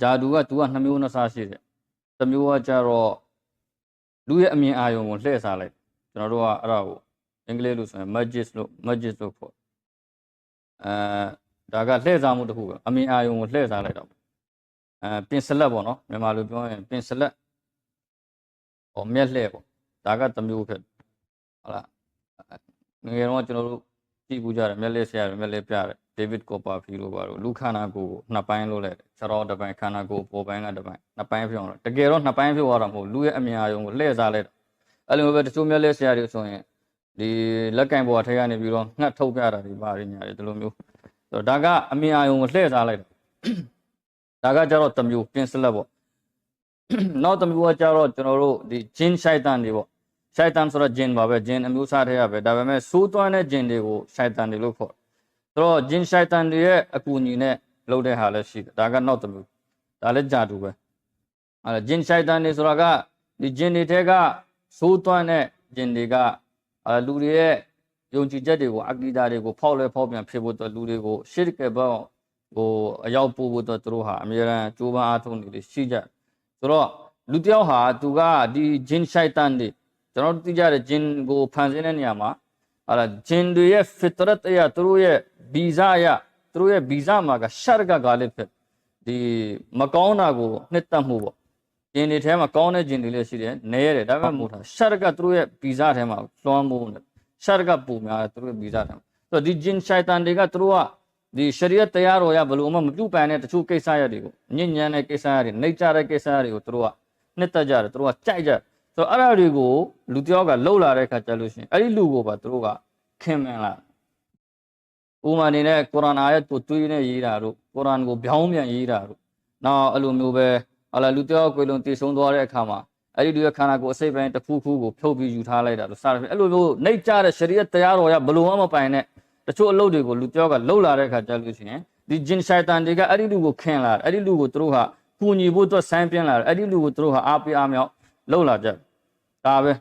ဂျာဒူက तू ကနှစ်မျိုးနှစ်စားရှိတယ်တစ်မျိုးကကြတော့လူရဲ့အမြင်အာရုံကိုလှည့်စားလိုက်ကျွန်တော်တို့ကအဲ့ဒါကိုအင်္ဂလိပ်လို့ဆိုရင် magic လို့ magic လို့ခေါ်အဲဒါကလှည့်စားမှုတစ်ခုပဲအမြင်အာရုံကိုလှည့်စားလိုက်တော့အဲပင်စလက်ပေါ့နော်မြန်မာလိုပြောရင်ပင်စလက်ဟောမျက်လှည့်ပေါ့ဒါကတစ်မျိုးဖြစ်ဟုတ်လားငယ်ငယ်တော့ကျွန်တော်တို့ကြည့်ဘူးကြတယ်မျက်လှည့်ဆရာမျက်လှည့်ပြတယ် ဒေးဗစ်ကောပါဖီလိုပါတော့လူခန္ဓာကိုယ်ကိုနှစ်ပိုင်းလို့လိုက်တယ်ခြေတော်တစ်ပိုင်းခန္ဓာကိုယ်ပေါ်ပိုင်းကတစ်ပိုင်းနှစ်ပိုင်းဖြစ်အောင်လို့တကယ်တော့နှစ်ပိုင်းဖြစ်သွားတာမဟုတ်လူရဲ့အမြင်အာရုံကိုလှည့်စားလိုက်တာအဲ့လိုမျိုးပဲတချို့မျက်လှည့်ဆရာတွေဆိုရင်ဒီလက်ကင်ပေါ်ထဲကနေပြီးတော့ငှက်ထုတ်ပြတာတွေပါရညာတွေဒီလိုမျိုးဆိုတော့ဒါကအမြင်အာရုံကိုလှည့်စားလိုက်တာဒါကကြတော့တစ်မျိုးပင်စလက်ပေါ့နောက်တစ်မျိုးကကြတော့ကျွန်တော်တို့ဒီဂျင်းရှိုက်တန်တွေပေါ့ရှိုက်တန်ဆိုတော့ဂျင်းပါပဲဂျင်းအမျိုးအစားထဲရပဲဒါပေမဲ့စိုးသွမ်းတဲ့ဂျင်းတွေကိုရှိုက်တန်တွေလို့ခေါ်တယ် ဆိုတော့ဂျင်းရှိုက်တန်တွေရဲ့အကူအညီနဲ့လုပ်တဲ့ဟာလည်းရှိတယ်ဒါကနောက်တစ်မျိုးဒါလည်းဂျာတူပဲအဲဂျင်းရှိုက်တန်တွေဆိုတာကဒီဂျင်းတွေထဲကစိုးသွမ်းတဲ့ဂျင်းတွေကအဲလူတွေရဲ့ယုံကြည်ချက်တွေကိုအကိဒါတွေကိုဖောက်လဲဖောက်ပြန်ဖြစ်ဖို့အတွက်လူတွေကိုရှစ်ကဲဘောဟိုအရောက်ပို့ဖို့အတွက်သူတို့ဟာအမြဲတမ်းကြိုးပမ်းအားထုတ်နေတယ်ရှိကြတယ်ဆိုတော့လူတစ်ယောက်ဟာသူကဒီဂျင်းရှိုက်တန်တွေကျွန်တော်တို့သိကြတဲ့ဂျင်းကိုဖန်ဆင်းတဲ့နေရာမှာဟာလာဂျင်းတွေရဲ့ fitrat အရာသူတို့ရဲ့ ဗီဇအရာသူတို့ရဲ့ဗီဇမှာကရှရကဂါလစ်ဖြစ်ဒီမကောင်းတာကိုနှစ်သက်မှုပေါ့ဂျင်းတွေထဲမှာကောင်းတဲ့ဂျင်းတွေလည်းရှိတယ်နဲရတယ်ဒါပေမဲ့မို့ထားရှရကသူတို့ရဲ့ဗီဇထဲမှာလွှမ်းမိုးနေရှရကပုံများတယ်သူတို့ရဲ့ဗီဇထဲမှာဆိုတော့ဒီဂျင်းရှိုက်တန်တွေကသူတို့ကဒီရှရီယတ်တရားတော်ရဘလို့မှမပြုတ်ပန်တဲ့တချို့ကိစ္စရပ်တွေကိုညဉ့်ညမ်းတဲ့ကိစ္စရပ်တွေနှိမ့်ကြတဲ့ကိစ္စရပ်တွေကိုသူတို့ကနှစ်သက်ကြတယ်သူတို့ကကြိုက်ကြတယ်ဆိုတော့အဲ့ဒါတွေကိုလူတစ်ယောက်ကလှုပ်လာတဲ့ခါကျလို့ရှိရင်အဲ့ဒီလူကိုပါသူတို့ကခင်မင်လာ ဥမာအနေနဲ့ကုရ်အာန်အာယတ်ကိုတွေးနေရေးတာတို့ကုရ်အာန်ကိုပြောင်းပြန်ရေးတာတို့နောက်အဲ့လိုမျိုးပဲဟာလာလူတစ်ယောက်ကိုယ်လုံးတည်ဆုံးသွားတဲ့အခါမှာအဲ့ဒီလူရဲ့ခန္ဓာကိုယ်အစိတ်ပိုင်းတစ်ခုခုကိုဖြုတ်ပြီးယူထားလိုက်တာလို့စသဖြင့်အဲ့လိုမျိုးနှိမ့်ကြတဲ့ရှရီယတ်တရားတော်ရဘလို့မှမပိုင်တဲ့တချို့အလုပ်တွေကိုလူတစ်ယောက်ကလှုပ်လာတဲ့ခါကျလို့ရှိရင်ဒီဂျင်ရှိုင်တန်တွေကအဲ့ဒီလူကိုခင်လာတယ်အဲ့ဒီလူကိုသူတို့ဟာကူညီဖို့အတွက်ဆန်းပြင်းလာတယ်အဲ့ဒီလူကိုသူတို့ဟာအားပေးအားမြောက်လှုပ်လာကြတယ်ဒါပဲ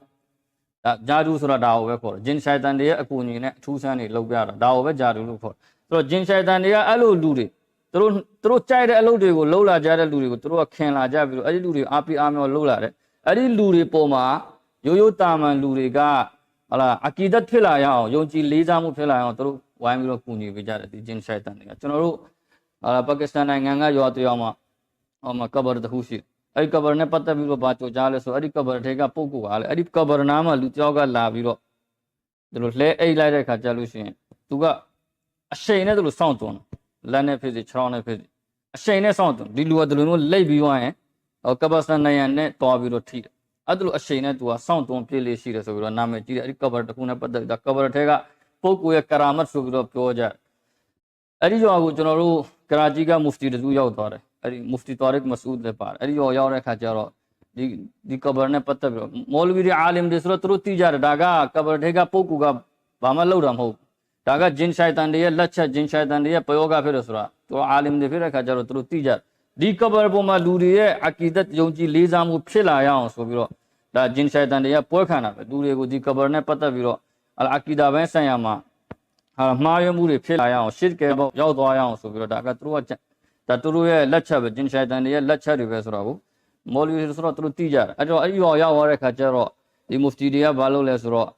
ဒါဂျာဒူဆိုတာဒါကိုပဲခေါ်တယ်ဂျင်ရှိုင်တန်တွေရဲ့အကူအညီနဲ့အထူးဆန်းတွေလှုပ်ပြတာဒါကိုပဲဂျာဒူလို့ခေါ်တယ်ဆိုတော့ဂျင်ရှိုင်တန်တွေကအဲ့လိုလူတွေသူတို့သူတို့ကြိုက်တဲ့အလုပ်တွေကိုလှုပ်လာကြတဲ့လူတွေကိုသူတို့ကခင်လာကြပြီးတော့အဲ့ဒီလူတွေအားပေးအားမြောက်လှုပ်လာတယ်အဲ့ဒီလူတွေပုံမှာရိုးရိုးတာမန်လူတွေကဟလာအကီဒတ်ဖြစ်လာရအောင်ယုံကြည်လေးစားမှုဖြစ်လာအောင်သူတို့ဝိုင်းပြီးတော့ကူညီပေးကြတယ်ဒီဂျင်ရှိုင်တန်တွေကကျွန်တော်တို့ဟာပါကစ္စတန်နိုင်ငံကရွာတရွာမှာဟောမှာကဘာတစ်ခုရှိတယ် အဲ့ဒီကဘာနဲ့ပတ်သက်ပြီးတော့ဘာကြိုကြားလဲဆိုအဲ့ဒီကဘာထဲကပုတ်ကူကလည်းအဲ့ဒီကဘာနားမှာလူတယောက်ကလာပြီးတော့ဒီလိုလှဲအိတ်လိုက်တဲ့ခါကျလို့ရှိရင်သူကအရှိန်နဲ့သူလိုစောင့်သွန်းလက်နဲ့ဖြစ်စီခြေထောက်နဲ့ဖြစ်စီအရှိန်နဲ့စောင့်သွန်းဒီလူကဒီလိုမျိုးလိတ်ပြီးသွားရင်ဟောကဘာစတန်နိုင်ငံနဲ့တွားပြီးတော့ထိတယ်အဲ့ဒါလိုအရှိန်နဲ့သူကစောင့်သွန်းပြည့်လေးရှိတယ်ဆိုပြီးတော့နာမည်ကြီးတယ်အဲ့ဒီကဘာတစ်ခုနဲ့ပတ်သက်ပြီးတော့ကဘာထဲကပုဂ္ဂိုလ်ရဲ့ကရာမတ်ဆိုပြီးတော့ပြောကြတယ်အဲ့ဒီကြောင့်ကိုကျွန်တော်တို့ကရာချီကမူဖတီတူရောက်သွားတယ်အဲ့ဒီမူဖတီတာရစ်မဆူဒ်လည်းပါတယ်အဲ့ဒီရောရောက်တဲ့ခါကျတော့ဒီဒီကဘာနဲ့ပတ်သက်ပြီးတော့မောလဝီရီအာလင်တွေဆိုတော့သူတို့သိကြတယ်ဒါကကဘာထဲကပုဂ္ဂိုလ်ကဘာမှလုပ်တာမဟုတ်ဒါကဂျင်ရှိုင်တန်တွေရဲ့လက်ချက်ဂျင်ရှိုင်တန်တွေရဲ့ပယောဂဖြစ်တယ်ဆိုတာသူအာလင်တွေဖြစ်တဲ့ခါကျတော့သူတို့သိကြတယ်ဒီကဘာပေါ်မှာလူတွေရဲ့အကီဒတ်ယုံကြည်လေးစားမှုဖြစ်လာရအောင်ဆိုပြီးတော့ဒါဂျင်ရှိုင်တန်တွေရဲ့ပွဲခံတာပဲလူတွေကိုဒီကဘာနဲ့ပတ်သက်ပြီးတော့အလအကီဒါဘဲဆိုင်ရာမှာဟာမှားယွင်းမှုတွေဖြစ်လာရအောင်ရှစ်ကဲပေါ့ရောက်သွားရအောင်ဆိုပြီးတော့ဒါကသူတို့က ဒါသူတို့ရဲ့လက်ချက်ပဲဂျင်ရှိုင်တန်တွေရဲ့လက်ချက်တွေပဲဆိုတော့ကိုမော်လီဆိုတော့သူတို့သိကြတယ်အဲ့တော့အဲ့ဒီရောက်ရောက်သွားတဲ့ခါကျတော့ဒီမူဖတီတွေကဘာလုပ်လဲဆိုတော့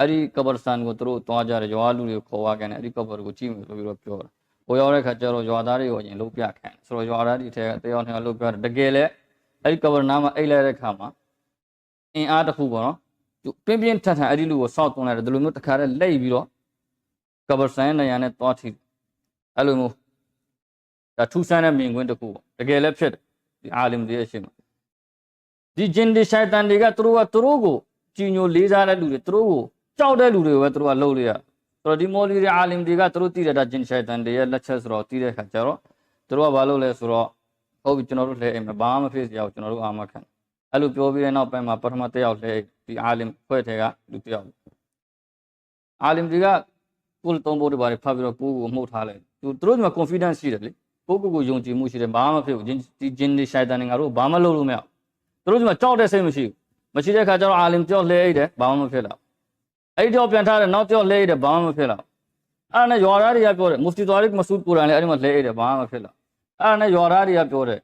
အဲ့ဒီကဘာစတန်ကိုသူတို့တွားကြတယ်ရွာလူတွေကိုခေါ်သွားကန်တယ်အဲ့ဒီကဘာကိုကြည့်မယ်ဆိုပြီးတော့ပြောတာဟိုရောက်တဲ့ခါကျတော့ရွာသားတွေကိုအရင်လှုပ်ပြခံဆိုတော့ရွာသားတွေထဲတယောက်နှစ်ယောက်လှုပ်ပြတယ်တကယ်လဲအဲ့ဒီကဘာနာမှာအိတ်လိုက်တဲ့ခါမှာအင်အားတစ်ခုပေါ့နော်သူပြင်းပြင်းထန်ထန်အဲ့ဒီလူကိုစောက်သွင်းလိုက်တယ်ဒီလိုမျိုးတစ်ခါတည်းလိတ်ပြီးတော့ကဘာစတန်နေရာနဲ့တွားထိအဲ့လိုမျိုး ဒါထူးဆန်းတဲ့မြင်ကွင်းတစ်ခုပေါ့တကယ်လည်းဖြစ်တယ်ဒီအာလင်တွေရဲ့ရှင်းမှာဒီဂျင်ဒီရှိုင်တန်တွေကသူတို့ကသူတို့ကိုကြည်ညိုလေးစားတဲ့လူတွေသူတို့ကိုကြောက်တဲ့လူတွေကိုပဲသူတို့ကလှုပ်လိုက်ရဆိုတော့ဒီမော်လီတွေအာလင်တွေကသူတို့တည်တဲ့ဒါဂျင်ရှိုင်တန်တွေရဲ့လက်ချက်ဆိုတော့တည်တဲ့ခါကျတော့သူတို့ကဘာလုပ်လဲဆိုတော့ဟုတ်ပြီကျွန်တော်တို့လဲအိမ်မှာဘာမှမဖြစ်စရာဘူးကျွန်တော်တို့အာမခံအဲ့လိုပြောပြီးတဲ့နောက်ပိုင်းမှာပထမတစ်ယောက်လဲဒီအာလင်ဖွဲ့ထဲကလူတစ်ယောက်အာလင်တွေကကိုယ်သုံးဖို့တွေဘာတွေဖတ်ပြီးတော့ကိုယ်ကိုမှုတ်ထားလိုက်သူတို့က confidence ရှိတယ်လေ ကိုယ့်ကိုယ်ကိုယုံကြည်မှုရှိတယ်ဘာမှမဖြစ်ဘူးဒီဂျင်ဒီရှိုင်တန်တွေငါတို့ဘာမှလုပ်လို့မရဘူးတို့ကကြောက်တဲ့စိတ်မရှိဘူးမရှိတဲ့ခါကျတော့အာလင်ကြောက်လဲအိတ်တယ်ဘာမှမဖြစ်တော့အဲ့ဒီတော့ပြန်ထားတယ်နောက်ကြောက်လဲအိတ်တယ်ဘာမှမဖြစ်တော့အဲ့ဒါနဲ့ရွာသားတွေကပြောတယ်မူဖတီသွားရိကမဆူဒ်ကိုရန်လည်းအဲ့ဒီမှာလဲအိတ်တယ်ဘာမှမဖြစ်တော့အဲ့ဒါနဲ့ရွာသားတွေကပြောတယ်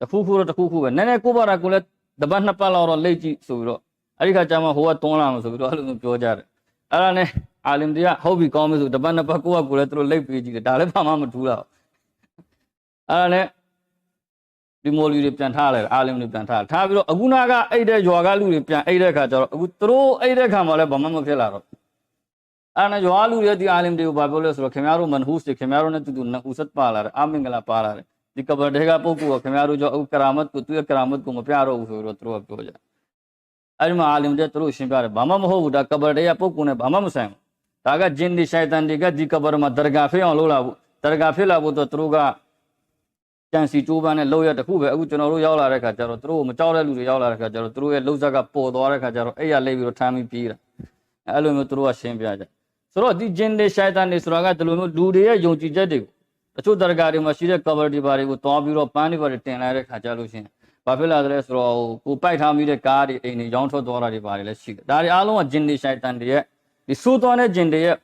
တစ်ခုခုတော့တစ်ခုခုပဲနည်းနည်းကိုပါတာကိုလည်းတပတ်နှစ်ပတ်လောက်တော့လိတ်ကြည့်ဆိုပြီးတော့အဲ့ဒီခါကျမှဟိုကတွန်းလာမှာဆိုပြီးတော့အဲ့လိုမျိုးပြောကြတယ်အဲ့ဒါနဲ့အာလင်တွေကဟုတ်ပြီကောင်းပြီဆိုတပတ်နှစ်ပတ်ကိုကကိုလည်းသူတို့လိတ်ပေးကြည့်တယ်ဒါလည်းဘာမှမထူးတော့ အဲ့ဒါနဲ့ဒီမိုလီတွေပြန်ထားလိုက်တယ်အာလင်တွေပြန်ထားထားပြီးတော့အခုနာကအိတ်တဲ့ရွာကလူတွေပြန်အိတ်တဲ့ခါကျတော့အခုသူတို့အိတ်တဲ့ခါမှလည်းဘာမှမဖြစ်လာတော့အဲ့ဒါရွာလူတွေဒီအာလင်တွေကိုဘာပြောလဲဆိုတော့ခင်ဗျားတို့မန်ဟူစ်တွေခင်ဗျားတို့နဲ့တူတူနဟူဆတ်ပါလာတယ်အာမင်္ဂလာပါလာတယ်ဒီကဘာဒေကပုဂ္ဂိုလ်ကခင်ဗျားတို့ကြောင့်အခုကရာမတ်ကိုသူရဲ့ကရာမတ်ကိုမပြတော့ဘူးဆိုတော့သူတို့ကပြောကြအဲ့ဒီမှာအာလင်တွေသူတို့ရှင်းပြတယ်ဘာမှမဟုတ်ဘူးဒါကဘာဒေကပုဂ္ဂိုလ်နဲ့ဘာမှမဆိုင်ဘူးဒါကဂျင်းဒီရှိုင်တန်တွေကဒီကဘာမှာဒရဂါဖေးအောင်လုပ်လာဘူးဒရဂါဖေးလာဖို့တော့သူတို့က ကြံစီကျိုးပန်းနဲ့လောက်ရတခုပဲအခုကျွန်တော်တို့ရောက်လာတဲ့ခါကျတော့သူတို့ကိုမကြောက်တဲ့လူတွေရောက်လာတဲ့ခါကျတော့သူတို့ရဲ့လှုပ်ဆက်ကပေါ်သွားတဲ့ခါကျတော့အဲ့ရလိမ့်ပြီးတော့ထမ်းပြီးပြေးတာအဲ့လိုမျိုးသူတို့ကရှင်းပြကြဆိုတော့ဒီဂျင်းဒီရှိုင်တန်တွေဆိုတာကဒီလိုမျိုးလူတွေရဲ့ယုံကြည်ချက်တွေကိုတချို့တရဂါတွေမှာရှိတဲ့ cover တွေဘာတွေကိုတွားပြီးတော့ပန်းတွေဘာတွေတင်လာတဲ့ခါကျလို့ရှိရင်ဘာဖြစ်လာလဲဆိုတော့ကိုပိုက်ထားမိတဲ့ကားတွေအိမ်တွေရောင်းထွက်သွားတာတွေဘာတွေလည်းရှိတယ်ဒါတွေအားလုံးကဂျင်းဒီရှိုင်တန်တွေရဲ့ဒီဆိုးသွားတဲ့ဂျင်းတွေရဲ့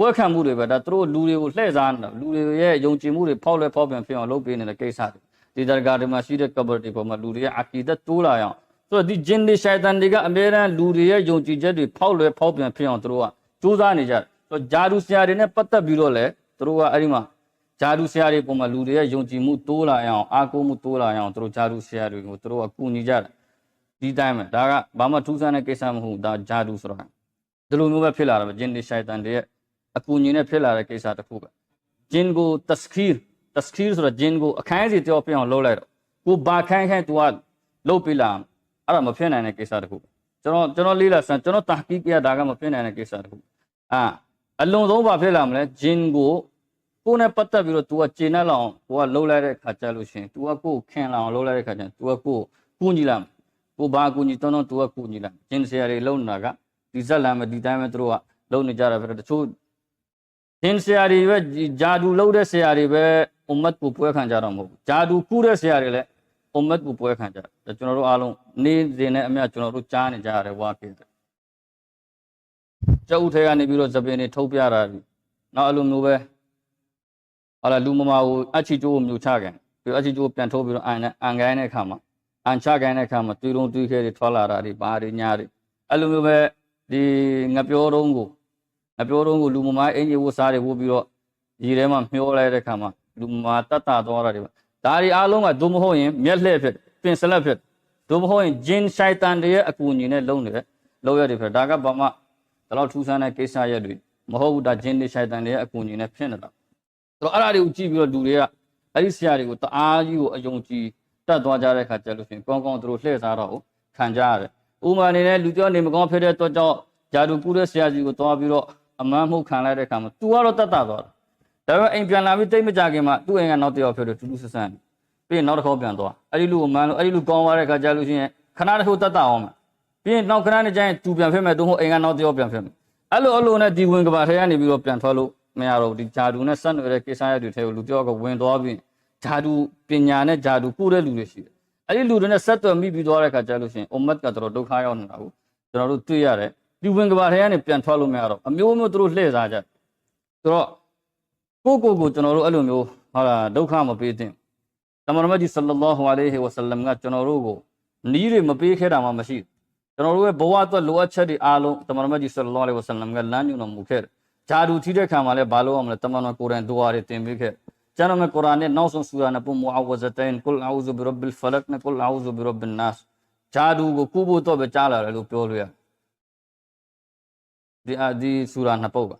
ပွဲခံမှုတွေပဲဒါသူတို့လူတွေကိုလှည့်စားနေတာလူတွေရဲ့ယုံကြည်မှုတွေဖောက်လဲဖောက်ပြန်ဖြစ်အောင်လုပ်ပေးနေတဲ့ကိစ္စတွေဒီတရဂါတွေမှာရှိတဲ့ cover တွေပေါ်မှာလူတွေရဲ့အာကီဒတ်တိုးလာအောင်ဆိုတော့ဒီဂျင်းဒီရှိုင်တန်တွေကအများအားလူတွေရဲ့ယုံကြည်ချက်တွေဖောက်လဲဖောက်ပြန်ဖြစ်အောင်သူတို့ကစူးစမ်းနေကြတယ်ဆိုတော့ဂျာဒူဆရာတွေနဲ့ပတ်သက်ပြီးတော့လည်းသူတို့ကအဲ့ဒီမှာဂျာဒူဆရာတွေပုံမှာလူတွေရဲ့ယုံကြည်မှုတိုးလာအောင်အားကိုးမှုတိုးလာအောင်သူတို့ဂျာဒူဆရာတွေကိုသူတို့ကကူညီကြတယ်ဒီတိုင်းပဲဒါကဘာမှထူးဆန်းတဲ့ကိစ္စမဟုတ်ဘူးဒါဂျာဒူဆိုတာဒီလိုမျိုးပဲဖြစ်လာတာပဲဂျင်းဒီရှိုင်တန်တွေရဲ့ အကူအညီနဲ့ဖြစ်လာတဲ့ကိစ္စတစ်ခုပဲဂျင်းကိုတစခီတစခီဆိုတာဂျင်းကိုအခန်းစီတောပြအောင်လုပ်လိုက်တော့ကိုဘာခိုင်းခိုင်း तू ကလုပ်ပြလာအဲ့ဒါမဖြစ်နိုင်တဲ့ကိစ္စတစ်ခုကျွန်တော်ကျွန်တော်လေးလာစမ်းကျွန်တော်တာကီကရဒါကမဖြစ်နိုင်တဲ့ကိစ္စတစ်ခုအာအလွန်ဆုံးဘာဖြစ်လာမလဲဂျင်းကိုကိုနဲ့ပတ်သက်ပြီးတော့ तू ကကျေနပ်လောက်ကိုကလှုပ်လိုက်တဲ့ခါကျလို့ရှိရင် तू ကကိုခင်လောင်လှုပ်လိုက်တဲ့ခါကျရင် तू ကကိုကူညီလာကိုဘာကူညီတော့တော့ तू ကကူညီလာဂျင်းဆရာတွေလှုပ်နေတာကဒီဇက်လန်မဒီတိုင်းပဲသူတို့ကလှုပ်နေကြတာပဲတချို့ ဂျင်းဆရာတွေပဲဂျာဒူလှုပ်တဲ့ဆရာတွေပဲအွမ်မတ်ကိုပွဲခံကြတော့မဟုတ်ဘူးဂျာဒူကူးတဲ့ဆရာတွေလည်းအွမ်မတ်ကိုပွဲခံကြတယ်ကျွန်တော်တို့အားလုံးနေ့စဉ်နဲ့အမျှကျွန်တော်တို့ကြားနေကြရတယ်ဝါကိတယ်ကျုပ်ထဲကနေပြီးတော့သပင်တွေထုတ်ပြတာနောက်အလိုမျိုးပဲဟာလာလူမမာကိုအချီကျိုးကိုမြူချကန်ပြီးအချီကျိုးပြန်ထုတ်ပြီးတော့အန်အန်ကိုင်းတဲ့အခါမှာအန်ချကန်တဲ့အခါမှာတွေးတုံးတွေးခဲတွေထွက်လာတာတွေဘာတွေညာတွေအဲ့လိုမျိုးပဲဒီငပြောတုံးကို ငပြောတုံးကိုလူမမာအင်ကြီးဝတ်စားတွေဝတ်ပြီးတော့ရေထဲမှာမျောလိုက်တဲ့အခါမှာလူမမာတတ်တာသွားတာတွေဒါတွေအားလုံးကဒုမဟုတ်ရင်မျက်လှည့်ဖြစ်ပင်စလက်ဖြစ်ဒုမဟုတ်ရင်ဂျင်းရှိုက်တန်တွေရဲ့အကူအညီနဲ့လုံနေတဲ့လုံရတွေဖြစ်ဒါကဘာမှဒါတော့ထူးဆန်းတဲ့ကိစ္စရက်တွေမဟုတ်ဘူးဒါဂျင်းတွေရှိုက်တန်တွေရဲ့အကူအညီနဲ့ဖြစ်နေတာဆိုတော့အဲ့ဒါတွေကိုကြည့်ပြီးတော့လူတွေကအဲ့ဒီဆရာတွေကိုတအားကြီးကိုအယုံကြည်တက်သွားကြတဲ့ခါကျလို့ရှိရင်ကောင်းကောင်းသူတို့လှည့်စားတော့ခံကြရတယ်ဥမာအနေနဲ့လူပြောနေမကောင်းဖြစ်တဲ့အတွက်ကြောင့်ဂျာဒူကူတဲ့ဆရာကြီးကိုတွားပြီးတော့ အမန်းမှုခံလိုက်တဲ့ခါမှာ तू ကတော့တတ်တာသွားတာဒါပေမဲ့အိမ်ပြန်လာပြီးတိတ်မကြခင်မှာသူ့အိမ်ကနောက်တစ်ယောက်ဖြစ်တယ်တူတူဆဆန်းပြီးရင်နောက်တစ်ခေါက်ပြန်သွားအဲ့ဒီလူကိုမန်းလို့အဲ့ဒီလူကောင်းသွားတဲ့ခါကျလို့ရှိရင်ခဏတစ်ခုတတ်တာအောင်မယ်ပြီးရင်နောက်ခဏနဲ့ကျရင်သူပြန်ဖြစ်မယ်သူ့ဟိုအိမ်ကနောက်တစ်ယောက်ပြန်ဖြစ်မယ်အဲ့လိုအဲ့လိုနဲ့ဒီဝင်ကဘာထဲကနေပြီးတော့ပြန်ထွက်လို့မရတော့ဘူးဒီဂျာဒူနဲ့ဆက်နွယ်တဲ့ကိစ္စရပ်တွေထဲကိုလူတယောက်ကဝင်သွားပြီးဂျာဒူပညာနဲ့ဂျာဒူကုတဲ့လူတွေရှိတယ်အဲ့ဒီလူတွေနဲ့ဆက်သွယ်မိပြီးသွားတဲ့ခါကျလို့ရှိရင်အွမ်မတ်ကတော်တော်ဒုက္ခရောက်နေတာကိုကျွန်တော်တို့တွေ့ရတယ် ဒီဝင်ကဘာထဲကနေပြန်ထွက်လို့မရတော့အမျိုးမျိုးသူတို့လှည့်စားကြဆိုတော့ကိုကိုကိုကျွန်တော်တို့အဲ့လိုမျိုးဟာလာဒုက္ခမပေးသင့်တမန်တော်မြတ်ဆလ္လာလဟူအလိုင်ဟီဝဆလမ်ကကျွန်တော်တို့ကိုနီးတွေမပေးခဲ့တာမှမရှိကျွန်တော်တို့ရဲ့ဘဝအတွက်လိုအပ်ချက်တွေအားလုံးတမန်တော်မြတ်ဆလ္လာလဟူအလိုင်ဝဆလမ်ကလမ်းညွှန်တော်မူခဲ့တယ်ဂျာဒူထီးတဲ့ခံမှာလဲဘာလို့အောင်မလဲတမန်တော်ကိုရန်ဒူဝါတွေတင်ပေးခဲ့ကျွန်တော်မြကုရ်အာန်နဲ့နောက်ဆုံးဆူရာနဲ့ပုံမူအဝဇတိုင်ကုလ်အာဥဇူဘီရဘ်ဘ်ဖလတ်နဲ့ကုလ်အာဥဇူဘီရဘ်ဘ်နတ်ဂျာဒူကိုကူဖို့တော့ပဲကြားလာတယ်လို့ပြောလို့ရတယ် ဒီအဒီဆူရာနှစ်ပုဒ်က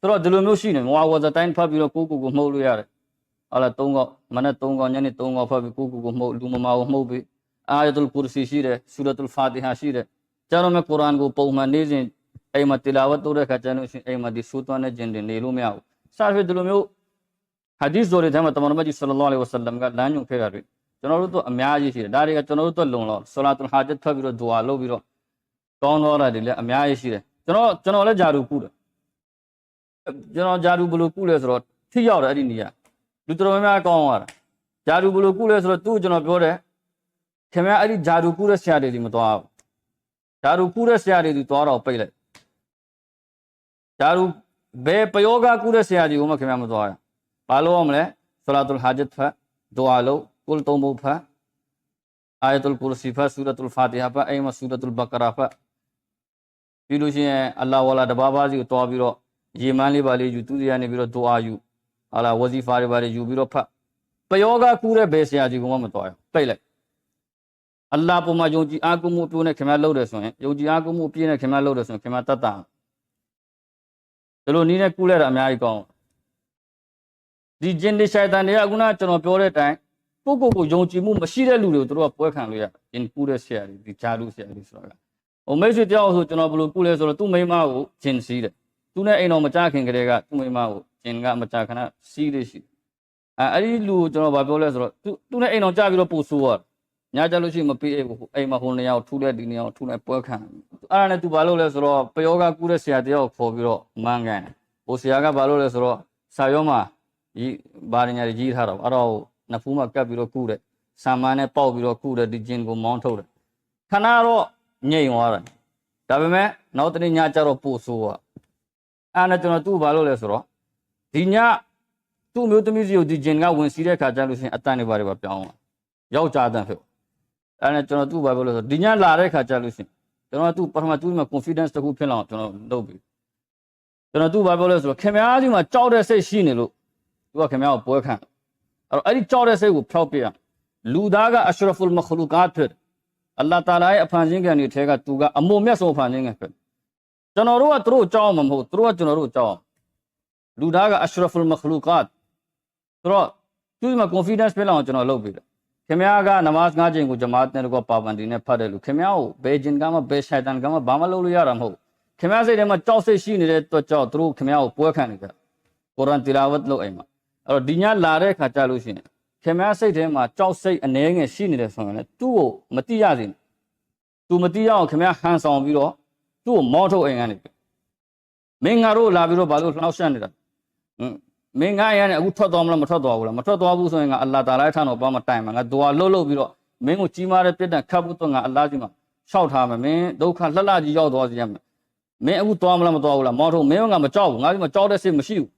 ဆိုတော့ဒီလိုမျိုးရှိနေမဝါဝဇတိုင်းဖတ်ပြီးတော့ကိုကိုကိုမှုတ်လို့ရတယ်ဟာလာ၃កောက်မနေ့၃កောက်ညနေ၃កောက်ဖတ်ပြီးကိုကိုကိုမှုတ်လူမမာကိုမှုတ်ပြီးအာယတ်လ်ကူရစီရှိတယ်ဆူရတ်လ်ဖာတီဟာရှိတယ်ကျွန်တော်မြကုရ်အာန်ကိုပုံမှန်နေ့စဉ်အိမ်မှာတီလာဝတ်လုပ်တဲ့ခါကျတော့အိမ်မှာဒီဆူသွမ်းတဲ့ဂျင်တွေနေလို့မရဘူးစာဖြစ်ဒီလိုမျိုးဟာဒီစ်တွေထဲမှာတမန်တော်မြတ်ဆလ္လာလဟ်အလိုင်ဝဆလမ်ကလမ်းညွှန်ခဲ့တာတွေကျွန်တော်တို့တော့အများကြီးရှိတယ်ဒါတွေကကျွန်တော်တို့တော့လုံလောက်ဆလာတုလ်ဟာဂျတ်ဖတ်ပြီးတော့ဒူအာလုပ်ပြီးတော့ကောင်းသောတာတွေလည်းအများကြီးရှိတယ် ကျွန်တော်ကျွန်တော်လည်းဂျာဒူကုတယ်ကျွန်တော်ဂျာဒူဘယ်လိုကုလဲဆိုတော့ထိရောက်တယ်အဲ့ဒီနေရာလူတော်များများကောင်းသွားတာဂျာဒူဘယ်လိုကုလဲဆိုတော့သူ့ကျွန်တော်ပြောတယ်ခင်ဗျားအဲ့ဒီဂျာဒူကုတဲ့ဆရာတွေဒီမသွားဘူးဂျာဒူကုတဲ့ဆရာတွေဒီသွားတော့ပိတ်လိုက်ဂျာဒူဘယ်ပယောဂကုတဲ့ဆရာကြီးကိုမှခင်ဗျားမသွားရဘာလို့အောင်မလဲဆလာတုလ်ဟာဂျတ်ဖတ်ဒူအာလုပ်ကုလ်တုံးဘုဖတ်အာယတ်လ်ကူရစီဖတ်ဆူရတ်လ်ဖာတီဟာဖတ်အဲ့မှာဆူရတ်လ်ဘကရာဖတ် ပြီးလို့ရှိရင်အလ္လာဟ်ဝါလာတဘာဘာစီကိုတွားပြီးတော့ရေမန်းလေးပါလေးယူသူစီကနေပြီးတော့ဒူအာယူဟာလာဝဇီဖာတွေပါလေးယူပြီးတော့ဖတ်ပယောဂကူတဲ့ဘယ်ဆရာကြီးကမှမတွားရပိတ်လိုက်အလ္လာဟ်ပုံမှာယုံကြည်အားကိုးမှုပြုနဲ့ခင်ဗျားလုပ်တယ်ဆိုရင်ယုံကြည်အားကိုးမှုပြည့်နဲ့ခင်ဗျားလုပ်တယ်ဆိုရင်ခင်ဗျားတတ်တာဒီလိုနီးနဲ့ကူးလိုက်တာအများကြီးကောင်းဒီဂျင်ဒီရှိုင်တန်တွေကခုနကကျွန်တော်ပြောတဲ့အတိုင်းကိုကိုကိုယုံကြည်မှုမရှိတဲ့လူတွေကိုတို့ကပွဲခံလို့ရဂျင်ကူးတဲ့ဆရာတွေဒီဂျာလူဆရာတွေဆိုတာက ဟိုမိတ်ဆွေတယောက်ဆိုကျွန်တော်ဘယ်လိုကူးလဲဆိုတော့သူ့မိန်းမကိုဂျင်စီးတယ်သူနဲ့အိမ်တော်မကြခင်ကလေးကသူ့မိန်းမကိုဂျင်ကမကြခဏစီးလေးရှိအဲအဲ့ဒီလူကိုကျွန်တော်ဗာပြောလဲဆိုတော့သူသူနဲ့အိမ်တော်ကြပြီးတော့ပို့ဆိုးရတယ်ညကြလို့ရှိရင်မပေးဘူးအိမ်မှာဟိုနေရာကိုထူတဲ့ဒီနေရာကိုထူတဲ့ပွဲခံအဲ့ဒါနဲ့သူဘာလုပ်လဲဆိုတော့ပယောဂကူးတဲ့ဆရာတယောက်ခေါ်ပြီးတော့မန်းကန်တယ်ဟိုဆရာကဘာလုပ်လဲဆိုတော့စာရောမှာဒီဘာရညာကြီးထားတော့အဲ့တော့နဖူးမှာကပ်ပြီးတော့ကူးတယ်ဆာမန်နဲ့ပေါက်ပြီးတော့ကူးတယ်ဒီဂျင်ကိုမောင်းထုတ်တယ်ခဏတော့ ညိတ်သွားတယ်ဒါပေမဲ့နောက်တနေ့ညကျတော့ပို့ဆိုးသွားအဲ့နဲ့ကျွန်တော်သူ့ဘာလုပ်လဲဆိုတော့ဒီညသူ့မျိုးသမီးစီကိုဒီဂျင်ကဝင်စီးတဲ့ခါကျလို့ရှိရင်အတန်တွေဘာတွေပါပြောင်းသွားယောက်ျားအတန်ဖြစ်အဲ့နဲ့ကျွန်တော်သူ့ဘာပြောလဲဆိုတော့ဒီညလာတဲ့ခါကျလို့ရှိရင်ကျွန်တော်သူ့ပထမသူ့မှာ confidence တစ်ခုဖြစ်လာအောင်ကျွန်တော်လုပ်ပြီးကျွန်တော်သူ့ဘာပြောလဲဆိုတော့ခင်ဗျားကြီးမှာကြောက်တဲ့စိတ်ရှိနေလို့သူကခင်ဗျားကိုပွဲခံအဲ့တော့အဲ့ဒီကြောက်တဲ့စိတ်ကိုဖျောက်ပြရလူသားကအရှရဖူလ်မခလူကာတ်ဖြစ် အလ္လာဟ်တာလာရဲ့အဖန်ဆင်းကံတွေထဲကသူကအမုံမြတ်ဆုံးအဖန်ဆင်းကံဖြစ်ကျွန်တော်တို့ကသူတို့ကြောက်မှာမဟုတ်သူတို့ကကျွန်တော်တို့ကြောက်လူသားကအရှရဖူလ်မခလူကာတ်သူတို့သူ့မှာ confidence ဖြစ်လာအောင်ကျွန်တော်လုပ်ပြီးတယ်ခင်ဗျားကနမတ်ငါးချိန်ကိုဂျမာတ်နဲ့တော့ပါဘန်ဒီနဲ့ဖတ်တယ်လို့ခင်ဗျားကိုဘယ်ဂျင်ကမှဘယ်ရှိုင်တန်ကမှဘာမှလုပ်လို့ရတာမဟုတ်ခင်ဗျားစိတ်ထဲမှာကြောက်စိတ်ရှိနေတဲ့အတွက်ကြောင့်သူတို့ခင်ဗျားကိုပွဲခံနေကြကုရ်အာန်တီလာဝတ်လုပ်အိမ်မှာအဲ့တော့ဒီညလာတဲ့ခါကြလို့ရှိရင် ခင်ဗျားစိတ်ထဲမှာကြောက်စိတ်အနှဲငယ်ရှိနေတယ်ဆိုရင်လည်းသူ့ကိုမတိရစေနဲ့သူမတိရအောင်ခင်ဗျားဟန်ဆောင်ပြီးတော့သူ့ကိုမောထုတ်အိမ်ကနေမင်းငါတို့လာပြီးတော့ဘာလို့လှောက်ရှက်နေတာဟွန်းမင်းငါရတဲ့အခုထွက်သွားမလားမထွက်သွားဘူးလားမထွက်သွားဘူးဆိုရင်ငါအလ္လာဟ်တာလာရဲ့ထံတော်ဘာမှတိုင်မှာငါဒွါလှုပ်လှုပ်ပြီးတော့မင်းကိုကြီးမားတဲ့ပြစ်ဒဏ်ခတ်ဖို့တော့ငါအလ္လာဟ်ကြီးမှာရှောက်ထားမယ်မင်းဒုက္ခလှလှကြီးရောက်သွားစီရမယ်မင်းအခုသွားမလားမသွားဘူးလားမောထုတ်မင်းကမကြောက်ဘူးငါဒီမှာကြောက်တဲ့စိတ်မရှိဘူး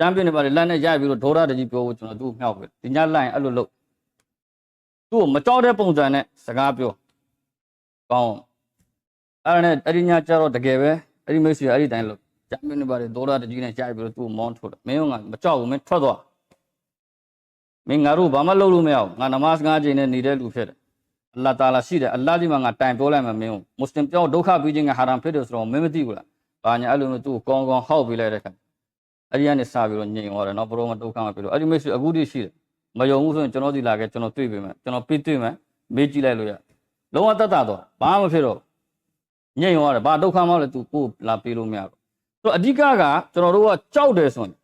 တမ်းပြနေပါလေလက်နဲ့ရိုက်ပြီးတော့ဒေါရတကြီးပြောဖို့ကျွန်တော်သူ့ကိုမြောက်ပဲဒီညလိုက်ရင်အဲ့လိုလုပ်သူ့ကိုမကြောက်တဲ့ပုံစံနဲ့စကားပြောကောင်းအဲ့ဒါနဲ့အဲ့ဒီညကျတော့တကယ်ပဲအဲ့ဒီမိတ်ဆွေအဲ့ဒီတိုင်းလုပ်ကြမ်းနေပါလေဒေါ်လာတကြီးနဲ့ကြားပြီးတော့သူ့မောင်းထုတ်တယ်မင်းကမကြောက်ဘူးမင်းထွက်သွားမင်းငါတို့ဘာမှလုပ်လို့မရဘူးငါနမတ်ငါးချိန်နဲ့နေတဲ့လူဖြစ်တယ်အလ္လာဟ်တာလာရှိတယ်အလ္လာဟ်ဒီမှာငါတိုင်ပြောလိုက်မှာမင်းကိုမွတ်စလင်ပြောဒုက္ခပြီးခြင်းကဟာရမ်ဖြစ်တယ်ဆိုတော့မင်းမသိဘူးလားဘာညာအဲ့လိုမျိုးသူ့ကိုကောင်းကောင်းဟောက်ပေးလိုက်တဲ့ခါ အဲ့ဒီကနေစပြီးတော့ညင်သွားတယ်နော်ဘရောမဒုက္ခမဖြစ်လို့အဲ့ဒီမိတ်ဆွေအခုတည်းရှိတယ်မယုံဘူးဆိုရင်ကျွန်တော်ဒီလာခဲ့ကျွန်တော်တွေ့ပေးမယ်ကျွန်တော်ပြီးတွေ့မယ်မေးကြည့်လိုက်လို့ရလုံးဝတတ်တာတော့ဘာမှမဖြစ်တော့ညင်သွားတယ်ဘာဒုက္ခမှလည်းသူကိုလာပေးလို့မရဘူးဆိုတော့အဓိကကကျွန်တော်တို့ကကြောက်တယ်ဆိုရင်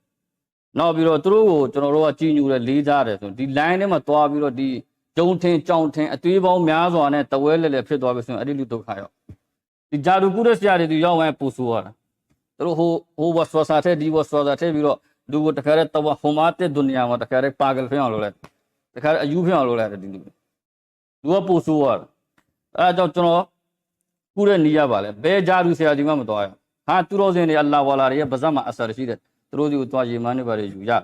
နောက်ပြီးတော့သူတို့ကိုကျွန်တော်တို့ကကြည်ညိုတယ်လေးစားတယ်ဆိုရင်ဒီ line ထဲမှာသွားပြီးတော့ဒီဂျုံထင်ကြောင်ထင်အသွေးပေါင်းများစွာနဲ့တဝဲလဲလဲဖြစ်သွားပြီဆိုရင်အဲ့ဒီလူဒုက္ခရောက်ဒီဂျာဒူကုရဆရာတွေဒီရောက်ဝင်ပူဆူရတာ သူတို့ဟိုဟိုဝတ်ဆွာစာတဲ့ဒီဝတ်ဆွာစာတဲ့ပြီးတော့လူကိုတခါတည်းတဝဟိုမာတဲ့ဒုနီယာမှာတခါတည်းပါဂလဖျအောင်လုပ်လိုက်တခါတည်းအယူဖျအောင်လုပ်လိုက်တယ်ဒီလူလူကပူဆူရတာအဲ့ဒါကြောင့်ကျွန်တော်ကုတဲ့နေရပါလေဘယ်ဂျာဒူဆရာကြီးမှမတော်ရဟာသူတော်စင်တွေအလ္လာဟ်ဝါလာတွေရဲ့ပါဇက်မှာအဆာရှိတယ်သူတို့စီကိုသွားရေမန်းတွေပါတွေယူရတယ်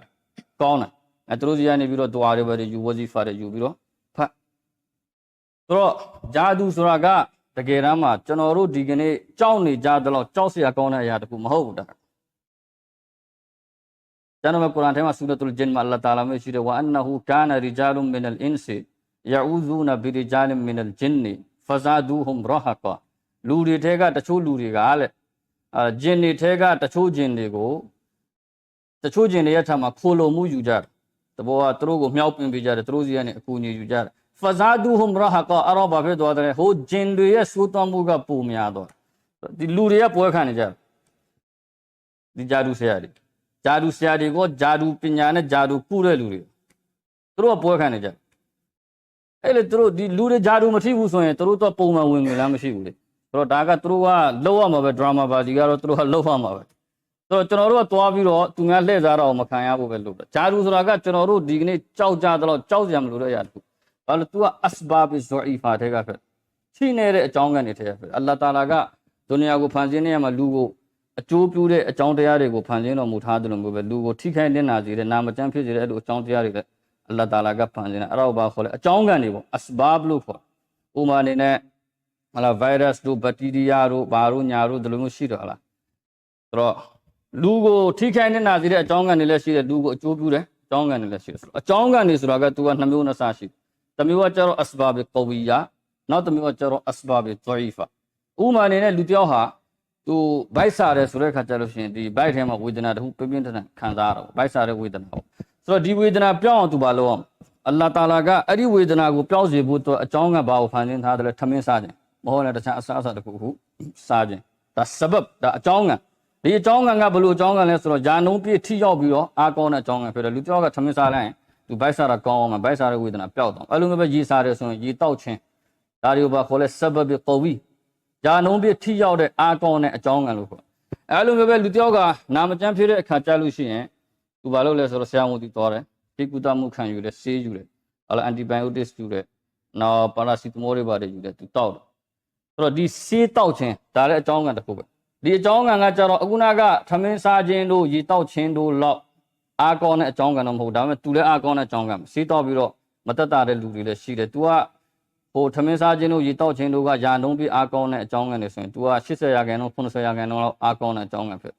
ကောင်းတယ်အဲသူတို့စီကနေပြီးတော့တွားတွေပါတွေယူဝဇီဖာတွေယူပြီးတော့ဖတ်ဆိုတော့ဂျာဒူဆိုတာက တကယ်တမ်းမှာကျွန်တော်တို့ဒီကနေ့ကြောက်နေကြတဲ့လောက်ကြောက်စရာကောင်းတဲ့အရာတခုမဟုတ်ဘူးတာကျွန်တော်ကကုရ်အာန်ထဲမှာဆူရတ်တုလ်ဂျင်မှာအလ္လာဟ်တာလာမရှိတယ်ဝအန်နဟူကာနရီဂျာလုံမင်အလ်အင်စီယအူဇူနဘီရီဂျာလင်မင်အလ်ဂျင်နီဖဇာဒူဟွမ်ရဟကာလူတွေထဲကတချို့လူတွေကတဲ့အာဂျင်တွေထဲကတချို့ဂျင်တွေကိုတချို့ဂျင်တွေရဲ့ထံမှာခိုလုံမှုယူကြတယ်တဘောကသူတို့ကိုမြောက်ပင်ပေးကြတယ်သူတို့စီကနေအကူအညီယူကြတယ် ဖဇာဒူဟွမ်ရဟကာအရောဘာဖြစ်သွားတယ်ဟိုဂျင်တွေရဲ့စိုးသွမ်းမှုကပုံများသွားဒီလူတွေကပွဲခံနေကြတယ်ဒီဂျာဒူဆရာတွေဂျာဒူဆရာတွေကဂျာဒူပညာနဲ့ဂျာဒူကုတဲ့လူတွေသူတို့ကပွဲခံနေကြတယ်အဲ့လေသူတို့ဒီလူတွေဂျာဒူမထိဘူးဆိုရင်သူတို့တော့ပုံမှန်ဝင်ငွေလားမရှိဘူးလေဆိုတော့ဒါကသူတို့ကလောက်ရမှာပဲဒရာမာပါတီကတော့သူတို့ကလောက်ရမှာပဲဆိုတော့ကျွန်တော်တို့ကသွားပြီးတော့သူများလှည့်စားတော့မခံရဘူးပဲလို့ဂျာဒူဆိုတာကကျွန်တော်တို့ဒီကနေ့ကြောက်ကြတော့ကြောက်ကြမလို့တဲ့အရာတခု ဘာလို့ तू က asbab zoifa တဲ့ကဖြစ်ချိနေတဲ့အကြောင်းကနေထဲဖြစ်အလ္လာတာလာကဒုနီယာကိုဖန်ဆင်းနေရမှာလူကိုအကျိုးပြုတဲ့အကြောင်းတရားတွေကိုဖန်ဆင်းတော်မူထားတယ်လို့မျိုးပဲလူကိုထိခိုက်နေတာစီတဲ့နာမကျန်းဖြစ်စေတဲ့အဲ့လိုအကြောင်းတရားတွေလည်းအလ္လာဟ်တာလာကဖန်ဆင်းတာအဲ့ဒါကိုဘာခေါ်လဲအကြောင်းကနေပေါ့အစဘာဘလို့ခေါ်ဥမာအနေနဲ့ဟလာဗိုင်းရပ်စ်တို့ဘက်တီးရီးယားတို့ဘာတို့ညာတို့ဒီလိုမျိုးရှိတော့ဟလားဆိုတော့လူကိုထိခိုက်နေတာစီတဲ့အကြောင်းကနေလည်းရှိတယ်လူကိုအကျိုးပြုတယ်အကြောင်းကနေလည်းရှိတယ်ဆိုတော့အကြောင်းကနေဆိုတာက तू ကနှစ်မျိုးနှစ်ဆရှိတယ် တစ်မျိုးကကျတော့အစဘာဘကဝီယာနောက်တစ်မျိုးကကျတော့အစဘာဘဒရီဖာဥမာအနေနဲ့လူတစ်ယောက်ဟာသူဗိုက်စားတယ်ဆိုတဲ့ခါကျလို့ရှိရင်ဒီဗိုက်ထဲမှာဝေဒနာတစ်ခုပြင်းပြင်းထန်ထန်ခံစားရတော့ဗိုက်စားတဲ့ဝေဒနာပေါ့ဆိုတော့ဒီဝေဒနာပြောင်းအောင်သူဘာလုပ်အောင်အလ္လာဟ်တာလာကအဲ့ဒီဝေဒနာကိုပြောင်းစေဖို့အတွက်အကြောင်းကဘာကိုဖန်ဆင်းထားတယ်လဲထမင်းစားခြင်းမဟုတ်လည်းတခြားအစားအစာတစ်ခုခုစားခြင်းဒါဆဘပ်ဒါအကြောင်းကဒီအကြောင်းကကဘယ်လိုအကြောင်းကလဲဆိုတော့ယာနုံးပြည့်ထိရောက်ပြီးတော့အာကောင်းတဲ့အကြောင်းကဖြစ်တယ်လူပြောကထမင်းစားလိုက်ရင် သူဗိုက်စားတာကောင်းအောင်မှာဗိုက်စားတဲ့ဝေဒနာပျောက်တော့အဲ့လိုမျိုးပဲရေစားတယ်ဆိုရင်ရေတောက်ခြင်းဒါတွေကိုဘာခေါ်လဲဆဘပ်ဘီကောဝီယာနုံးပြည့်ထိရောက်တဲ့အာကောင်းတဲ့အကြောင်းကလို့ခေါ်အဲ့လိုမျိုးပဲလူတယောက်ကနာမကျန်းဖြစ်တဲ့အခါကြာလို့ရှိရင်သူဘာလုပ်လဲဆိုတော့ဆရာဝန်တီသွားတယ်ဒီကုသမှုခံယူတယ်ဆေးယူတယ်ဟလာအန်တီဘိုင်အိုတစ်ယူတယ်နောက်ပါရာစီတမောတွေပါတယ်ယူတယ်သူတောက်တယ်ဆိုတော့ဒီဆေးတောက်ခြင်းဒါလည်းအကြောင်းကတစ်ခုပဲဒီအကြောင်းကကကြတော့အခုနကထမင်းစားခြင်းတို့ရေတောက်ခြင်းတို့လောက် အားကောင်းတဲ့အကြောင်းကတော့မဟုတ်ဒါပေမဲ့သူလည်းအားကောင်းတဲ့အကြောင်းကဆေးတောက်ပြီးတော့မတက်တာတဲ့လူတွေလည်းရှိတယ် तू ကဟိုထမင်းစားခြင်းတို့ရေတောက်ခြင်းတို့ကယာနှုံးပြီးအားကောင်းတဲ့အကြောင်းကနေဆိုရင် तू က80ရာခိုင်နှုန်း90ရာခိုင်နှုန်းလောက်အားကောင်းတဲ့အကြောင်းကဖြစ်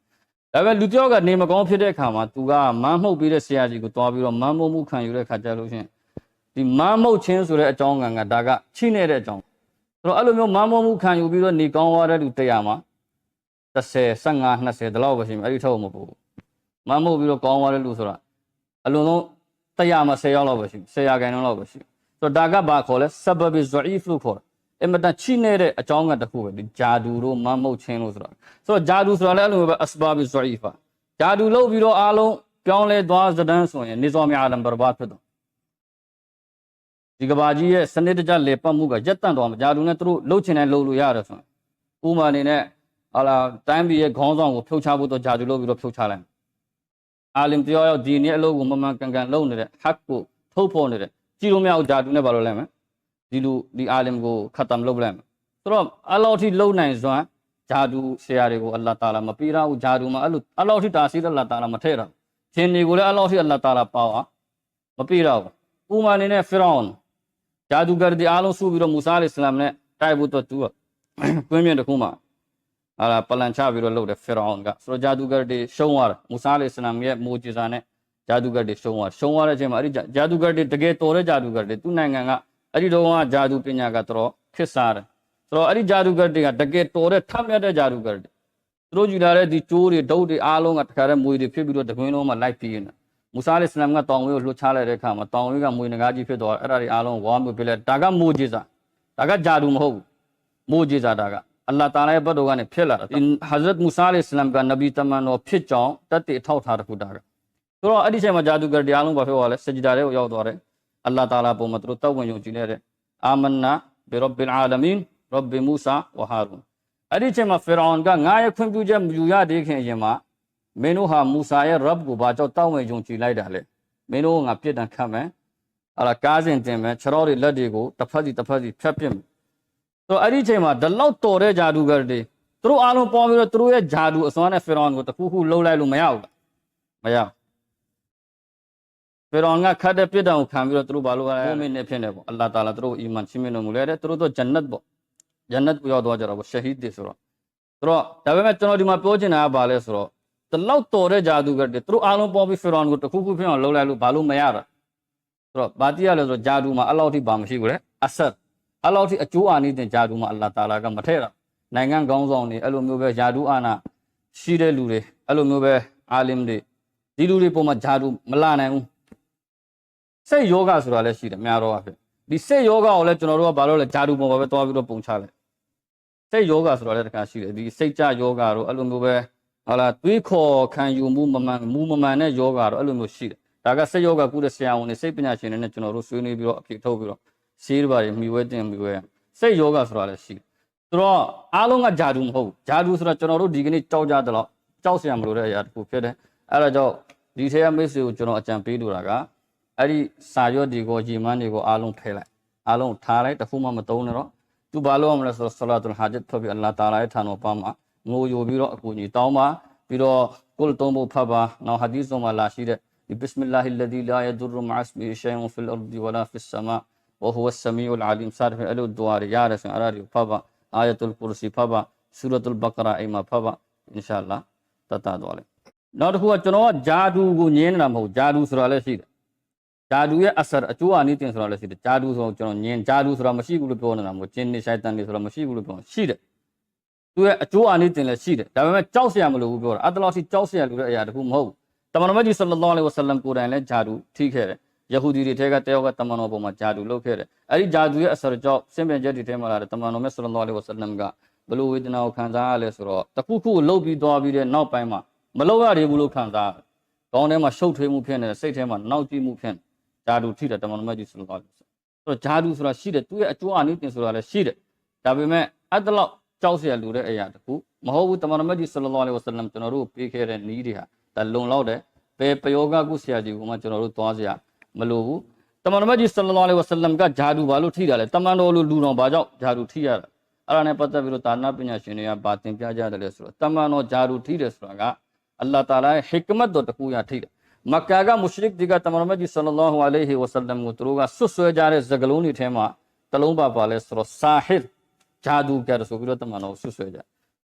ဒါပေမဲ့လူတစ်ယောက်ကနေမကောင်းဖြစ်တဲ့အခါမှာ तू ကမန်းမှုတ်ပြီးတဲ့ဆရာကြီးကိုတွားပြီးတော့မန်းမှုတ်မှုခံယူတဲ့အခါကျလို့ရှိရင်ဒီမန်းမှုတ်ခြင်းဆိုတဲ့အကြောင်းကကဒါကချိနေတဲ့အကြောင်းဆိုတော့အဲ့လိုမျိုးမန်းမှုတ်မှုခံယူပြီးတော့နေကောင်းသွားတဲ့လူတရားမှာ30 15 20ဒီလောက်ပဲရှိမယ်အဲ့ဒီထက်မပို့ဘူး မန်းမှုတ်ပြီးတော့ကောင်းသွားတဲ့လူဆိုတာအလုံးလုံးတရားမှာ10ရောက်လောက်ပဲရှိ10ရာခိုင်နှုန်းလောက်ပဲရှိဆိုတော့ဒါကဘာခေါ်လဲ sabab za'if လို့ခေါ်တယ်အမတန်ချိနေတဲ့အကြောင်းကတစ်ခုပဲဒီဂျာဒူတို့မမုတ်ချင်းလို့ဆိုတာဆိုတော့ဂျာဒူဆိုတာလည်းအဲ့လိုပဲ asbab zaifa ဂျာဒူလုပ်ပြီးတော့အားလုံးပြောင်းလဲသွားစဒန်းဆိုရင်နေဇောမြအာလမ်ဘရဘတ်ဖြစ်တော့ဒီကဘာကြီးရဲ့စနစ်တကျလေပတ်မှုကရက်တန့်သွားမှာဂျာဒူနဲ့သူတို့လှုပ်ချင်တယ်လှုပ်လို့ရတယ်ဆိုရင်ဥမာအနေနဲ့ဟာလာတိုင်းပြည်ရဲ့ခေါင်းဆောင်ကိုဖြုတ်ချဖို့တော့ဂျာဒူလုပ်ပြီးတော့ဖြုတ်ချလိုက် အာလမ်တယောက်ယောက်ဒီနေ့အလုပ်ကိုမမှန်ကန်ကန်လုပ်နေတဲ့ဟတ်ကိုထုတ်ဖော်နေတဲ့ကြည်လို့မရအောင်ဂျာဒူနဲ့ဘာလို့လဲမလဲဒီလူဒီအာလမ်ကိုခတ်တမ်လုပ်လိုက်မယ်ဆိုတော့အလောထိလုံနိုင်စွမ်းဂျာဒူဆရာတွေကိုအလ္လာဟ်တာလာမပေးရဘူးဂျာဒူမှာအဲ့လိုအလောထိတာစီအလ္လာဟ်တာလာမထည့်တာဂျင်တွေကိုလည်းအလောထိအလ္လာဟ်တာလာပေါ့အောင်မပေးရဘူးဥမာအနေနဲ့ဖီရောင်းဂျာဒူဂါဒီအားလုံးစုပြီးတော့မူဆာအလိုင်စလမ်နဲ့တိုက်ဖို့တော့သူကကွင်းမြင့်တစ်ခုမှာ ဟာလာပလန်ချပြီးတော့လုပ်တယ်ဖီရောင်းကဆိုတော့ဂျာဒူဂါဒီရှုံးသွားတယ်မူဆာအလိုင်စလမ်ရဲ့မိုဂျီဇာနဲ့ဂျာဒူဂါဒီရှုံးသွားရှုံးသွားတဲ့အချိန်မှာအဲ့ဒီဂျာဒူဂါဒီတကယ်တော်တဲ့ဂျာဒူဂါဒီသူ့နိုင်ငံကအဲ့ဒီတော့ကဂျာဒူပညာကတော်ခစ်စားတယ်ဆိုတော့အဲ့ဒီဂျာဒူဂတ်တွေကတကယ်တော်တဲ့ထပ်မြတ်တဲ့ဂျာဒူဂတ်တွေသူတို့ယူလာတဲ့ဒီကျိုးတွေဒုတ်တွေအားလုံးကတခါတည်းမွေတွေဖြစ်ပြီးတော့တကွင်းလုံးမှာလိုက်ပြီးနေမူဆာလစ်စလမ်ကတောင်ဝေးကိုလှုပ်ချလိုက်တဲ့အခါမှာတောင်ဝေးကမွေငကားကြီးဖြစ်သွားအဲ့ဒါတွေအားလုံးဝါမျိုးပြလဲဒါကမိုဂျီဇာဒါကဂျာဒူမဟုတ်ဘူးမိုဂျီဇာဒါက အလ္လာဟ်တာလာရဲ့ဘတ်တော်ကနေဖြစ်လာတာဒီဟဇရတ်မူဆာလစ်စလမ်ကနဗီတမန်တော်ဖြစ်ကြောင်းတတ်တည်အထောက်ထားတစ်ခုဒါကဆိုတော့အဲ့ဒီချိန်မှာဂျာဒူဂတ်တွေအားလုံးဘာဖြစ်သွားလဲစဂျဒါတွေကိုရောက်သွားတယ်အလ္လာဟ်တာလာပုံမှာသူတို့တောက်ဝင်ယုံကြည်နေတဲ့အာမနာဘီရဘ်ဘီလ်အာလမင်ရဘ်ဘီမူဆာဝဟာရူအဲ့ဒီချိန်မှာဖီရောင်ကငါရဲ့ခွင့်ပြုချက်မယူရသေးခင်အရင်မှာမင်းတို့ဟာမူဆာရဲ့ရဘ်ကိုဘာကြောင့်တောင်းဝင်ယုံကြည်လိုက်တာလဲမင်းတို့ကငါပြစ်ဒဏ်ခတ်မယ်အဲ့ဒါကားစဉ်တင်မယ်ခြေတော်တွေလက်တွေကိုတစ်ဖက်စီတစ်ဖက်စီဖြတ်ပစ်မယ်ဆို တော့အဲ့ဒီချိန်မှာဒီလောက်တော်တဲ့ဂျာဒူဂတ်တွေသူတို့အားလုံးပေါင်းပြီးတော့သူတို့ရဲ့ဂျာဒူအစွမ်းနဲ့ဖီရောင်ကိုတခုခုလှုပ်လိုက်လို့မရဘူးမရဘူးဖေရောင်ကခတ်တဲ့ပြစ်ဒဏ်ကိုခံပြီးတော့သူတို့ဘာလို့လဲမုမင်နဲ့ဖြစ်နေပေါ့အလ္လာဟ်တာလာသူတို့အီမန်ချင်းမြင်လို့မလဲတဲ့သူတို့တော့ဂျန်နတ်ပေါ့ဂျန်နတ်ကိုရောက်သွားကြတော့ပေါ့ရှဟီဒ်တွေဆိုတော့ဆိုတော့ဒါပေမဲ့ကျွန်တော်ဒီမှာပြောချင်တာကဘာလဲဆိုတော့တလောက်တော်တဲ့ဂျာဒူကတည်းသူတို့အားလုံးပေါ်ပြီးဖေရောင်ကိုတခုခုဖြစ်အောင်လှုပ်လိုက်လို့ဘာလို့မရတာဆိုတော့ဘာတိရလဲဆိုတော့ဂျာဒူမှာအလောက်ထိဘာမရှိဘူးလေအဆက် အလောက်ထိအကျိုးအာနိသင်ဂျာဒူမှာအလ္လာဟ်တာလာကမထည့်တာနိုင်ငံကောင်းဆောင်တွေအဲ့လိုမျိုးပဲဂျာဒူအာနာရှိတဲ့လူတွေအဲ့လိုမျိုးပဲအာလင်တွေဒီလူတွေပုံမှာဂျာဒူမလာနိုင်ဘူးစိတ်ယောဂဆိုတာလည်းရှိတယ်များတော့အဖြစ်ဒီစိတ်ယောဂကိုလည်းကျွန်တော်တို့ကဘာလို့လဲဂျာဒူပုံမှာပဲတွားပြီးတော့ပုံချလိုက်စိတ်ယောဂဆိုတာလည်းတခါရှိတယ်ဒီစိတ်ကြယောဂတို့အဲ့လိုမျိုးပဲဟုတ်လားတွေးခေါ်ခံယူမှုမမှန်မူမမှန်တဲ့ယောဂတို့အဲ့လိုမျိုးရှိတယ်ဒါကစိတ်ယောဂကုတဲ့ဆရာဝန်တွေစိတ်ပညာရှင်တွေနဲ့ကျွန်တော်တို့ဆွေးနွေးပြီးတော့အဖြစ်ထုတ်ပြီးတော့ ဆေးတွေပါတယ်မိဝဲတင်မိဝဲစိတ်ယောဂဆိုတာလည်းရှိတယ်ဆိုတော့အားလုံးကဂျာဒူမဟုတ်ဘူးဂျာဒူဆိုတော့ကျွန်တော်တို့ဒီကနေ့ကြောက်ကြတယ်လို့ကြောက်စရာမလိုတဲ့အရာတစ်ခုဖြစ်တယ်အဲ့ဒါကြောင့်ဒီထဲကမိတ်ဆွေကိုကျွန်တော်အကြံပေးလိုတာကအဲ့ဒီစာရွက်တွေကိုဂျီမန်းတွေကိုအားလုံးဖယ်လိုက်အားလုံးထားလိုက်တစ်ခုမှမသုံးနဲ့တော့သူဘာလို့ရမလဲဆိုတော့ဆလာတုလ်ဟာဂျတ်ဖတ်ပြီးအလ္လာဟ်တာလာရဲ့ထာတော်ပါမှာငိုယိုပြီးတော့အကူကြီးတောင်းပါပြီးတော့ကုလ်သုံးဖို့ဖတ်ပါနောက်ဟာဒီစ်ဆုံးမှာလာရှိတဲ့ဒီဘစ်မစ်လာဟီလဒီလာယဒူရမအစမီရှိယန်ဖီလ်အရဒီဝလာဖီဆမာ ဝဟူဝဆမီအလ်အလီမ်စာရဖအလုဒွာရရတယ်ဆိုရင်အဲ့ဒါတွေဖတ်ပါအာယတ်ုလ်ကူရစီဖတ်ပါဆူရတ်ုလ်ဘကရာအိမ်မှာဖတ်ပါအင်ရှာအလ္လာတတ်တာသွားလိမ့်နောက်တစ်ခုကကျွန်တော်ကဂျာဒူကိုညင်းနေတာမဟုတ်ဂျာဒူဆိုတာလည်းရှိတယ်ဂျာဒူရဲ့အဆာအကျိုးအနည်းတင်ဆိုတာလည်းရှိတယ်ဂျာဒူဆိုတော့ကျွန်တော်ညင်းဂျာဒူဆိုတာမရှိဘူးလို့ပြောနေတာမဟုတ်ဂျင်းနေရှိုက်တန်နေဆိုတာမရှိဘူးလို့ပြောရှိတယ်သူရဲ့အကျိုးအနည်းတင်လည်းရှိတယ်ဒါပေမဲ့ကြောက်စရာမလိုဘူးပြောတာအဲ့တလောက်ရှိကြောက်စရာလိုတဲ့အရာတခုမဟုတ်ဘူးတမန်တော်မြတ်ကြီးဆလ္လာလဟ်အလိုင်းဝါဆလမ်ကိုယ်တိုင်လည်းဂျာဒူထိခဲ့တယ် ယဟူဒီတွေထဲကတယောက်ကတမန်တော်ပေါ်မှာဂျာဒူလုပ်ခဲ့တယ်အဲ့ဒီဂျာဒူရဲ့အဆာကြောင့်စင်ပြန်ချက်တွေထဲမှာလာတယ်တမန်တော်မြတ်ဆလ္လာလဟ်အလိုင်းဝါဆလမ်ကဘယ်လိုဝေဒနာကိုခံစားရလဲဆိုတော့တခုခုကိုလှုပ်ပြီးသွားပြီးတဲ့နောက်ပိုင်းမှာမလှုပ်ရသေးဘူးလို့ခံစားရတယ်။ကောင်းထဲမှာရှုပ်ထွေးမှုဖြစ်နေတယ်စိတ်ထဲမှာနောက်ကျမှုဖြစ်နေဂျာဒူထိတယ်တမန်တော်မြတ်ကြီးဆလ္လာလဟ်အလိုင်းဝါဆလမ်ဆိုတော့ဂျာဒူဆိုတာရှိတယ်သူရဲ့အကျိုးအနည်းတင်ဆိုတာလည်းရှိတယ်ဒါပေမဲ့အဲ့တလောက်ကြောက်စရာလူတဲ့အရာတခုမဟုတ်ဘူးတမန်တော်မြတ်ကြီးဆလ္လာလဟ်အလိုင်းဝါဆလမ်ကျွန်တော်တို့ပေးခဲ့တဲ့နီးတွေဟာဒါလုံလောက်တယ်ဘယ်ပယောဂကုဆရာကြီးကမှကျွန်တော်တို့သွားစရာ မလိုဘူးတမန်တော်မြတ်ကြီးဆလ္လာလဟ်အလိုင်းဝါဆလမ်ကဂျာဒူဘာလို့ထိတာလဲတမန်တော်လိုလူတော်ဘာကြောင့်ဂျာဒူထိရတာအဲ့ဒါနဲ့ပတ်သက်ပြီးတော့တာနာပညာရှင်တွေကဘာသင်ပြကြတယ်လဲဆိုတော့တမန်တော်ဂျာဒူထိတယ်ဆိုတာကအလ္လာဟ်တာလာရဲ့ဟိကမတ်တော်တခုရထိတယ်မက္ကာကမုရှရစ်တွေကတမန်တော်မြတ်ကြီးဆလ္လာလဟ်အလိုင်းဝါဆလမ်ကိုသူတို့ကဆွတ်ဆွဲကြတဲ့စကားလုံးတွေထဲမှာတလုံးပါပါလဲဆိုတော့ဆာဟစ်ဂျာဒူကဲဆိုပြီးတော့တမန်တော်ဆွတ်ဆွဲကြ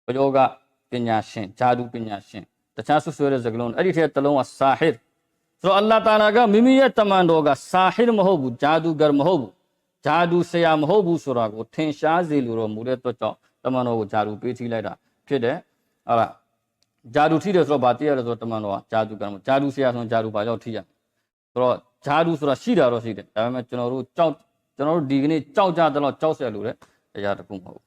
ဘယောကပညာရှင်ဂျာဒူပညာရှင်တခြားဆွတ်ဆွဲတဲ့စကားလုံးအဲ့ဒီထဲတလုံးကဆာဟစ် ဆိုတော့အလ္လာဟ်တာလာကမိမိရဲ့တမန်တော်ကဆာဟစ်မဟုတ်ဘူးဂျာဒူဂါမဟုတ်ဘူးဂျာဒူဆရာမဟုတ်ဘူးဆိုတာကိုထင်ရှားစေလိုတော်မူတဲ့အတွက်ကြောင့်တမန်တော်ကိုဂျာဒူပေးထိလိုက်တာဖြစ်တယ်ဟုတ်လားဂျာဒူထိတယ်ဆိုတော့ဗာတည့်ရတယ်ဆိုတော့တမန်တော်ကဂျာဒူကံဂျာဒူဆရာဆိုရင်ဂျာဒူဘာကြောင့်ထိရဆိုတော့ဂျာဒူဆိုတာရှိတာတော့ရှိတယ်ဒါပေမဲ့ကျွန်တော်တို့ကြောက်ကျွန်တော်တို့ဒီကနေ့ကြောက်ကြတဲ့တော့ကြောက်ဆရာလိုတဲ့အရာတစ်ခုမဟုတ်ဘူး